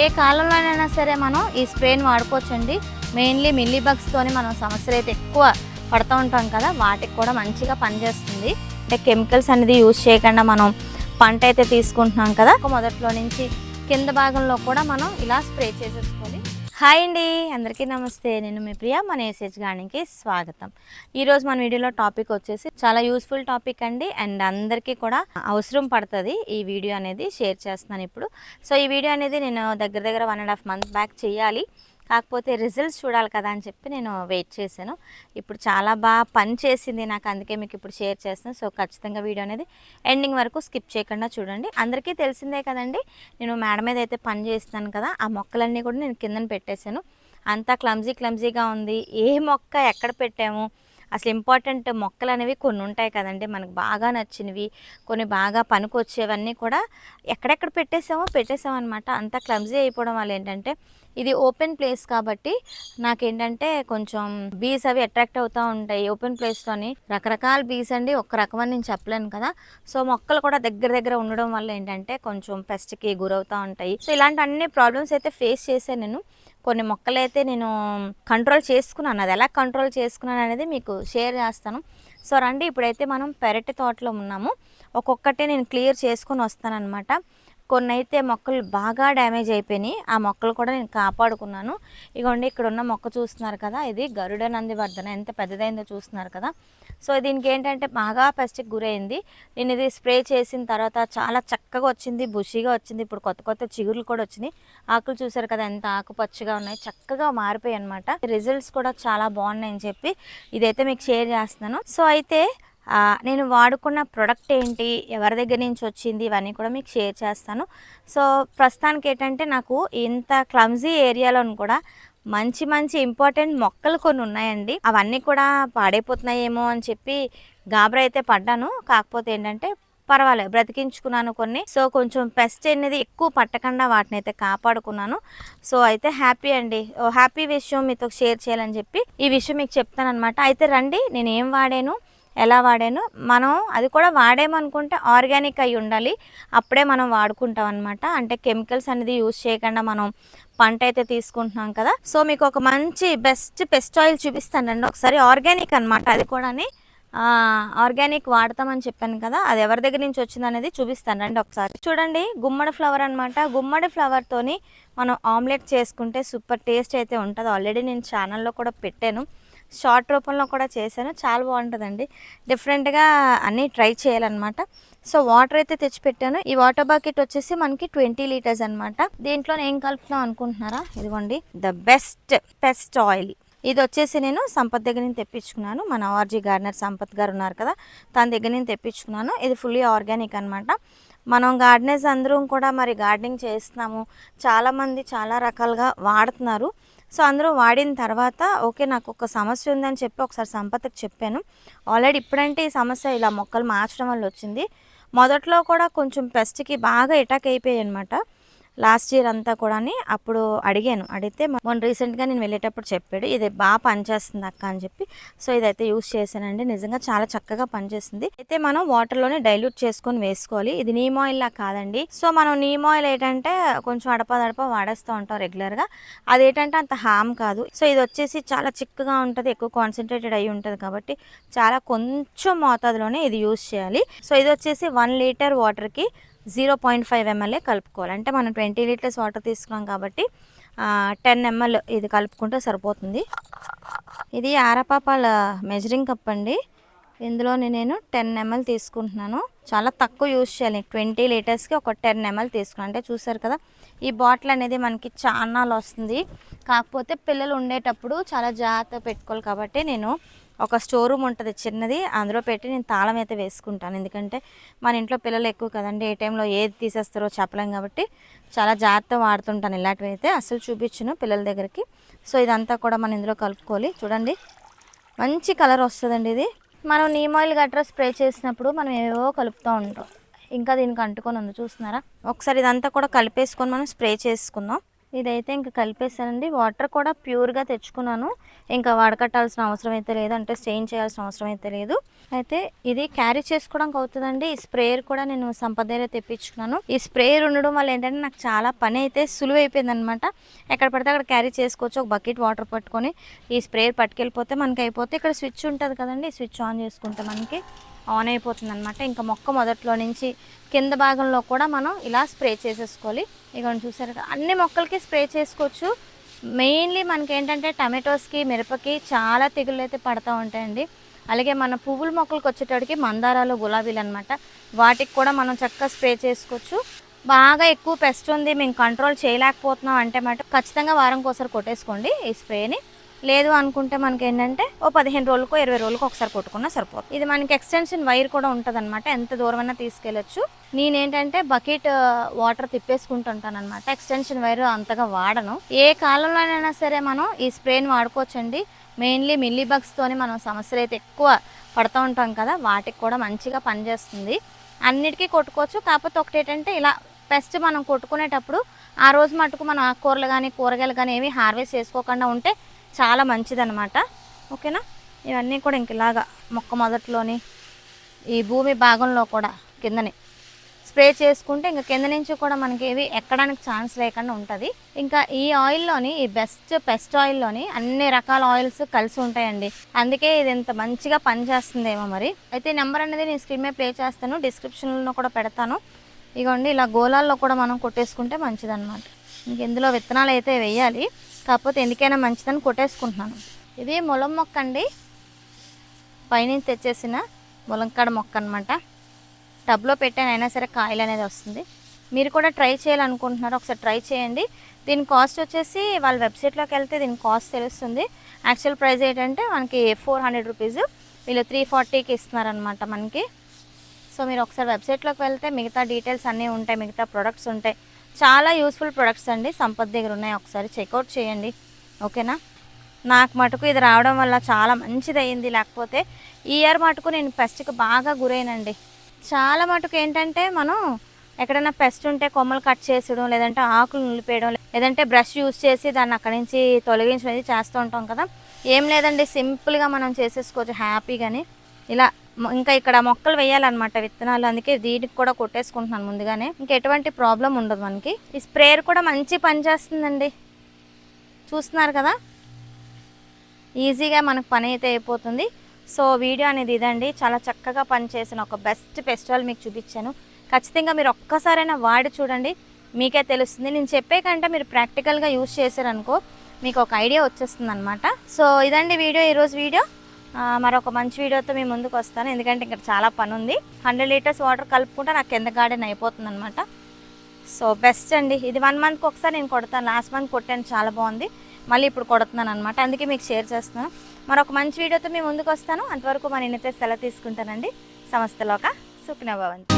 ఏ కాలంలోనైనా సరే మనం ఈ స్ప్రేని వాడుకోవచ్చండి. మెయిన్లీ మిల్లీ బగ్స్తోని మనం సమస్యలు అయితే ఎక్కువ పడుతూ ఉంటాం కదా వాటికి కూడా మంచిగా పనిచేస్తుంది. అంటే కెమికల్స్ అనేది యూజ్ చేయకుండా మనం పంట అయితే తీసుకుంటున్నాం కదా మొదట్లో నుంచి కింద భాగంలో కూడా మనం ఇలా స్ప్రే చేసేసుకోవాలి హాయ్ అండి అందరికీ నమస్తే. నేను మీ ప్రియా మన ఏసేజ్ గార్డెన్కి స్వాగతం. ఈరోజు మన వీడియోలో టాపిక్ వచ్చేసి చాలా యూస్ఫుల్ టాపిక్ అండి. అండ్ అందరికీ కూడా అవసరం పడుతుంది ఈ వీడియో అనేది షేర్ చేస్తున్నాను ఇప్పుడు. సో ఈ వీడియో అనేది నేను దగ్గర దగ్గర one and half month back చేయాలి. కాకపోతే రిజల్ట్స్ చూడాలి కదా అని చెప్పి నేను వెయిట్ చేశాను. ఇప్పుడు చాలా బాగా పని చేసింది నాకు అందుకే మీకు ఇప్పుడు షేర్ చేస్తాను. సో ఖచ్చితంగా వీడియో అనేది ఎండింగ్ వరకు స్కిప్ చేయకుండా చూడండి. అందరికీ తెలిసిందే కదండి నేను మేడ మీద అయితే పని చేస్తున్నాను కదా ఆ మొక్కలన్నీ కూడా నేను కిందన పెట్టేశాను. అంతా క్లమ్జీ క్లమ్జీగా ఉంది. ఏ మొక్క ఎక్కడ పెట్టాము? అసలు ఇంపార్టెంట్ మొక్కలు అనేవి కొన్ని ఉంటాయి కదండి. మనకు బాగా నచ్చినవి కొన్ని బాగా పనికొచ్చేవన్నీ కూడా ఎక్కడెక్కడ పెట్టేసామో పెట్టేసామన్నమాట. అనమాట అంతా క్లమ్జీ అయిపోవడం వల్ల ఏంటంటే ఇది ఓపెన్ ప్లేస్ కాబట్టి నాకేంటంటే కొంచెం బీస్ అవి అట్రాక్ట్ అవుతూ ఉంటాయి. ఓపెన్ ప్లేస్లోని రకరకాల బీస్ అండి ఒక్క అని నేను చెప్పలేను కదా. సో మొక్కలు కూడా దగ్గర దగ్గర ఉండడం వల్ల ఏంటంటే కొంచెం పెస్ట్కి గురవుతూ ఉంటాయి. సో ఇలాంటి అన్ని ప్రాబ్లమ్స్ అయితే ఫేస్ చేశాను నేను. కొన్ని మొక్కలు అయితే నేను కంట్రోల్ చేసుకున్నాను. అది ఎలా కంట్రోల్ చేసుకున్నాను అనేది మీకు షేర్ చేస్తాను. సో రండి ఇప్పుడైతే మనం పెరటి తోటలో ఉన్నాము. ఒక్కొక్కటే నేను క్లియర్ చేసుకొని వస్తానన్నమాట. కొన్ని అయితే మొక్కలు బాగా డ్యామేజ్ అయిపోయినాయి. ఆ మొక్కలు కూడా నేను కాపాడుకున్నాను. ఇగోండి ఇక్కడ ఉన్న మొక్క చూస్తున్నారు కదా ఇది గరుడ నందివర్ధన. ఎంత పెద్దదైందో చూస్తున్నారు కదా. సో దీనికి ఏంటంటే బాగా పెస్ట్కి గురైంది. నేను ఇది స్ప్రే చేసిన తర్వాత చాలా చక్కగా వచ్చింది బుషిగా వచ్చింది. ఇప్పుడు కొత్త కొత్త చిగుర్లు కూడా వచ్చినాయి. ఆకులు చూసారు కదా ఎంత ఆకుపచ్చగా ఉన్నాయి. చక్కగా మారిపోయాయి అనమాట రిజల్ట్స్ కూడా చాలా బాగున్నాయని చెప్పి ఇదైతే మీకు షేర్ చేస్తున్నాను. సో అయితే నేను వాడుకున్న ప్రోడక్ట్ ఏంటి ఎవరి దగ్గర నుంచి వచ్చింది ఇవన్నీ కూడా మీకు షేర్ చేస్తాను. సో ప్రస్తుతానికి ఏంటంటే నాకు ఇంత క్లమ్జీ ఏరియాలోను కూడా మంచి మంచి ఇంపార్టెంట్ మొక్కలు కొన్ని ఉన్నాయండి. అవన్నీ కూడా పాడైపోతున్నాయేమో అని చెప్పి గాబరా అయితే పడ్డాను. కాకపోతే ఏంటంటే పర్వాలేదు బ్రతికించుకున్నాను కొన్ని. సో కొంచెం పెస్ట్ అనేది ఎక్కువ పట్టకుండా వాటిని అయితే కాపాడుకున్నాను. సో అయితే హ్యాపీ అండి. ఓ హ్యాపీ విషయం మీతో షేర్ చేయాలని చెప్పి ఈ విషయం మీకు చెప్తాను అనమాట అయితే రండి నేను ఏం వాడాను? ఎలా వాడాను మనం అది కూడా వాడేమనుకుంటే ఆర్గానిక్ అయి ఉండాలి. అప్పుడే మనం వాడుకుంటాం అనమాట అంటే కెమికల్స్ అనేది యూజ్ చేయకుండా మనం పంట అయితే తీసుకుంటున్నాం కదా. సో మీకు ఒక మంచి బెస్ట్ పెస్ట్ ఆయిల్ చూపిస్తానండి. ఒకసారి ఆర్గానిక్ అనమాట అది కూడాని. ఆర్గానిక్ వాడతామని చెప్పాను కదా. అది ఎవరి దగ్గర నుంచి వచ్చింది అనేది చూపిస్తాను రండి ఒకసారి. చూడండి గుమ్మడి ఫ్లవర్ అనమాట గుమ్మడి ఫ్లవర్తోని మనం ఆమ్లెట్ చేసుకుంటే సూపర్ టేస్ట్ అయితే ఉంటుంది. ఆల్రెడీ నేను ఛానల్లో కూడా పెట్టాను. షార్ట్ రూపంలో కూడా చేశాను. చాలా బాగుంటుందండి. డిఫరెంట్గా అన్నీ ట్రై చేయాలన్నమాట. సో వాటర్ అయితే తెచ్చిపెట్టాను. ఈ వాటర్ బకెట్ వచ్చేసి మనకి ట్వంటీ లీటర్స్ అనమాట దీంట్లో ఏం కలుపుతాం అనుకుంటున్నారా? ఇదిగోండి. The best best oil. ఇది వచ్చేసి నేను సంపత్ దగ్గర నుంచి తెప్పించుకున్నాను. మన ఆర్జీ గార్డెనర్ సంపత్ గారు ఉన్నారు కదా తన దగ్గర నుంచి తెప్పించుకున్నాను. ఇది ఫుల్లీ ఆర్గానిక్ అనమాట మనం గార్డెనర్స్ అందరం కూడా మరి గార్డెనింగ్ చేస్తున్నాము. చాలామంది చాలా రకాలుగా వాడుతున్నారు. సో అందరూ వాడిన తర్వాత ఓకే నాకు ఒక సమస్య ఉందని చెప్పి ఒకసారి సంపత్కి చెప్పాను. ఆల్రెడీ ఇప్పుడంటే ఈ సమస్య ఇలా మొక్కలు మార్చడం వల్ల వచ్చింది. మొదట్లో కూడా కొంచెం పెస్ట్కి బాగా అటాక్ అయిపోయాయి అనమాట లాస్ట్ ఇయర్ అంతా కూడా అప్పుడు అడిగాను. అడిగితే మొన్న రీసెంట్గా నేను వెళ్ళేటప్పుడు చెప్పాడు ఇది బాగా పనిచేస్తుంది అక్క అని చెప్పి. సో ఇదైతే యూస్ చేశానండి. నిజంగా చాలా చక్కగా పనిచేస్తుంది. అయితే మనం వాటర్లోనే డైల్యూట్ చేసుకొని వేసుకోవాలి. ఇది నీమ్ ఆయిల్ లా కాదండి. సో మనం నీమ్ ఆయిల్ ఏంటంటే కొంచెం అడపదడప వాడేస్తూ ఉంటాం రెగ్యులర్గా. అదేంటంటే అంత హామ్ కాదు. సో ఇది వచ్చేసి చాలా చిక్కగా ఉంటుంది ఎక్కువ కాన్సన్ట్రేటెడ్ అయి ఉంటుంది కాబట్టి చాలా కొంచెం మోతాదులోనే ఇది యూస్ చేయాలి. సో ఇది వచ్చేసి వన్ లీటర్ వాటర్కి జీరో పాయింట్ ఫైవ్ ఎంఎల్ఏ కలుపుకోవాలి. అంటే మనం ట్వంటీ లీటర్స్ వాటర్ తీసుకున్నాం కాబట్టి టెన్ ఎంఎల్ ఇది కలుపుకుంటే సరిపోతుంది. ఇది ఆరపాపాల మెజరింగ్ కప్ అండి. ఇందులోని నేను టెన్ ఎంఎల్ తీసుకుంటున్నాను. చాలా తక్కువ యూజ్ చేయాలి. ట్వంటీ లీటర్స్కి ఒక టెన్ ఎంఎల్ తీసుకున్నాను అంటే చూసారు కదా ఈ బాటిల్ అనేది మనకి చాలా వస్తుంది. కాకపోతే పిల్లలు ఉండేటప్పుడు చాలా జాగ్రత్త పెట్టుకోవాలి కాబట్టి నేను ఒక స్టోర్ రూమ్ ఉంటుంది చిన్నది అందులో పెట్టి నేను తాళం అయితే వేసుకుంటాను. ఎందుకంటే మన ఇంట్లో పిల్లలు ఎక్కువ కదండి ఏ టైంలో ఏది తీసేస్తారో చెప్పలేం కాబట్టి చాలా జాగ్రత్త వాడుతుంటాను ఇలాంటివి అయితే. అసలు చూపించును పిల్లల దగ్గరికి. సో ఇదంతా కూడా మనం ఇందులో కలుపుకోవాలి. చూడండి. మంచి కలర్ వస్తుందండి ఇది. మనం నీమ్ ఆయిల్ గట్రా స్ప్రే చేసినప్పుడు మనం ఏవో కలుపుతూ ఉంటాం. ఇంకా దీనికి అంటుకొని ఉంది చూస్తున్నారా? ఒకసారి ఇదంతా కూడా కలిపేసుకొని మనం స్ప్రే చేసుకుందాం. ఇదైతే ఇంకా కలిపేసానండి వాటర్ కూడా ప్యూర్గా తెచ్చుకున్నాను. ఇంకా వడకట్టాల్సిన అవసరం అయితే లేదు. అంటే స్టెయిన్ చేయాల్సిన అవసరం అయితే లేదు. అయితే ఇది క్యారీ చేసుకోవడానికి అవుతుందండి. ఈ స్ప్రేయర్ కూడా నేను సంపద తెప్పించుకున్నాను. ఈ స్ప్రేయర్ ఉండడం వల్ల ఏంటంటే నాకు చాలా పని అయితే సులువు అయిపోయింది అనమాట ఎక్కడ పడితే అక్కడ క్యారీ చేసుకోవచ్చు. ఒక బకెట్ వాటర్ పట్టుకొని ఈ స్ప్రేయర్ పట్టుకెళ్ళిపోతే మనకి అయిపోతే ఇక్కడ స్విచ్ ఉంటుంది కదండి. స్విచ్ ఆన్ చేసుకుంటే మనకి ఆన్ అయిపోతుంది అనమాట ఇంకా మొక్క మొదట్లో నుంచి కింద భాగంలో కూడా మనం ఇలా స్ప్రే చేసేసుకోవాలి. ఇక చూసారు అన్ని మొక్కలకి స్ప్రే చేసుకోవచ్చు. మెయిన్లీ మనకి ఏంటంటే టమాటోస్కి మిరపకి చాలా తెగుళ్ళు అయితే పడతా ఉంటాయండి. అలాగే మన పువ్వుల మొక్కలకు వచ్చేటప్పటికి మందారాలు గులాబీలు అనమాట వాటికి కూడా మనం చక్కగా స్ప్రే చేసుకోవచ్చు. బాగా ఎక్కువ పెస్ట్ ఉంది మేము కంట్రోల్ చేయలేకపోతున్నాం అంటే మాట ఖచ్చితంగా వారంకి కొట్టేసుకోండి ఈ స్ప్రేని. లేదు అనుకుంటే మనకి ఏంటంటే ఓ పదిహేను రోజులకో ఇరవై రోజులకో ఒకసారి కొట్టుకున్నా సరిపోతుంది ఇది మనకి ఎక్స్టెన్షన్ వైర్ కూడా ఉంటుంది అనమాట ఎంత దూరమైనా తీసుకెళ్ళొచ్చు. నేనేంటంటే బకెట్ వాటర్ తిప్పేసుకుంటుంటాను అనమాట ఎక్స్టెన్షన్ వైర్ అంతగా వాడను. ఏ కాలంలోనైనా సరే మనం ఈ స్ప్రేని వాడుకోవచ్చండి. మెయిన్లీ మిల్లీ తోని మనం సమస్యలు అయితే ఎక్కువ పడుతూ ఉంటాం కదా వాటికి కూడా మంచిగా పనిచేస్తుంది. అన్నిటికీ కొట్టుకోవచ్చు. కాకపోతే ఒకటి ఏంటంటే ఇలా పెస్ట్ మనం కొట్టుకునేటప్పుడు ఆ రోజు మటుకు మనం ఆకుకూరలు కానీ కూరగాయలు కానీ ఏమీ హార్వెస్ట్ చేసుకోకుండా ఉంటే చాలా మంచిదనమాట ఓకేనా? ఇవన్నీ కూడా ఇంక ఇలాగా మొక్క మొదట్లోని ఈ భూమి భాగంలో కూడా కిందనే స్ప్రే చేసుకుంటే ఇంకా కింద నుంచి కూడా మనకి ఏవి ఎక్కడానికి ఛాన్స్ లేకుండా ఉంటుంది. ఇంకా ఈ ఆయిల్లోని ఈ బెస్ట్ పెస్ట్ ఆయిల్లోని అన్ని రకాల ఆయిల్స్ కలిసి ఉంటాయండి. అందుకే ఇది ఇంత మంచిగా పనిచేస్తుందేమో మరి. అయితే నెంబర్ అనేది నేను స్క్రీన్ మీద ప్లే చేస్తాను. డిస్క్రిప్షన్లో కూడా పెడతాను. ఇగోండి ఇలా గోళాల్లో కూడా మనం కొట్టేసుకుంటే మంచిదన్నమాట. ఇంక ఇందులో విత్తనాలు అయితే వేయాలి. కాకపోతే ఎందుకైనా మంచిదని కొట్టేసుకుంటున్నాను. ఇది ములం మొక్క అండి. పైనుంచి తెచ్చేసిన ములంకాడ మొక్క అనమాట టబ్లో పెట్టాను అయినా సరే కాయలు అనేది వస్తుంది. మీరు కూడా ట్రై చేయాలనుకుంటున్నారు ఒకసారి ట్రై చేయండి. దీని కాస్ట్ వచ్చేసి వాళ్ళ వెబ్సైట్లోకి వెళ్తే దీని కాస్ట్ తెలుస్తుంది. యాక్చువల్ ప్రైస్ ఏంటంటే మనకి ఫోర్ హండ్రెడ్ రూపీస్. వీళ్ళు త్రీ ఫార్టీకి ఇస్తున్నారనమాట మనకి. సో మీరు ఒకసారి వెబ్సైట్లోకి వెళ్తే మిగతా డీటెయిల్స్ అన్నీ ఉంటాయి మిగతా ప్రొడక్ట్స్ ఉంటాయి. చాలా యూస్ఫుల్ ప్రొడక్ట్స్ అండి. సంపత్ దగ్గర ఉన్నాయి. ఒకసారి చెక్అవుట్ చేయండి. ఓకేనా? నాకు మటుకు ఇది రావడం వల్ల చాలా మంచిది అయింది లేకపోతే ఈ ఇయర్ మటుకు నేను పెస్ట్కి బాగా గురైనండి. చాలా మటుకు ఏంటంటే మనం ఎక్కడైనా పెస్ట్ ఉంటే కొమ్మలు కట్ చేసడం లేదంటే ఆకులు నిలిపేయడం లేదంటే బ్రష్ యూస్ చేసి దాన్ని అక్కడి నుంచి తొలగించడం అనేది చేస్తూ ఉంటాం కదా. ఏం లేదండి. సింపుల్గా మనం చేసేసుకోవచ్చు. హ్యాపీగాని ఇలా ఇంకా ఇక్కడ మొక్కలు వేయాలన్నమాట విత్తనాలు. అందుకే దీనికి కూడా కొట్టేసుకుంటున్నాను ముందుగానే. ఇంకా ఎటువంటి ప్రాబ్లం ఉండదు మనకి. ఈ స్ప్రేయర్ కూడా మంచి పని చేస్తుందండి. చూస్తున్నారు కదా? ఈజీగా మనకు పని అయితే అయిపోతుంది. సో వీడియో అనేది ఇదండి. చాలా చక్కగా పనిచేసిన ఒక బెస్ట్ ఫెస్టివల్ మీకు చూపించాను. ఖచ్చితంగా మీరు ఒక్కసారైనా వాడి చూడండి. మీకే తెలుస్తుంది. నేను చెప్పే కంటే మీరు ప్రాక్టికల్గా యూజ్ చేశారనుకో మీకు ఒక ఐడియా వచ్చేస్తుంది అనమాట సో ఇదండి వీడియో. ఈరోజు వీడియో. మరొక మంచి వీడియోతో మీ ముందుకు వస్తాను. ఎందుకంటే ఇక్కడ చాలా పని ఉంది. హండ్రెడ్ లీటర్స్ వాటర్ కలుపుకుంటే నాకు కింద గార్డెన్ అయిపోతుంది అనమాట సో బెస్ట్ అండి. ఇది వన్ మంత్కి ఒకసారి నేను కొడతాను. లాస్ట్ మంత్ కొట్టాను. చాలా బాగుంది. మళ్ళీ ఇప్పుడు కొడుతున్నాను అనమాట అందుకే మీకు షేర్ చేస్తున్నాను. మరొక మంచి వీడియోతో మీ ముందుకు వస్తాను. అంతవరకు మన నేనైతే సెలవు తీసుకుంటానండి. సంస్థలోక సుఖిన భవంతి.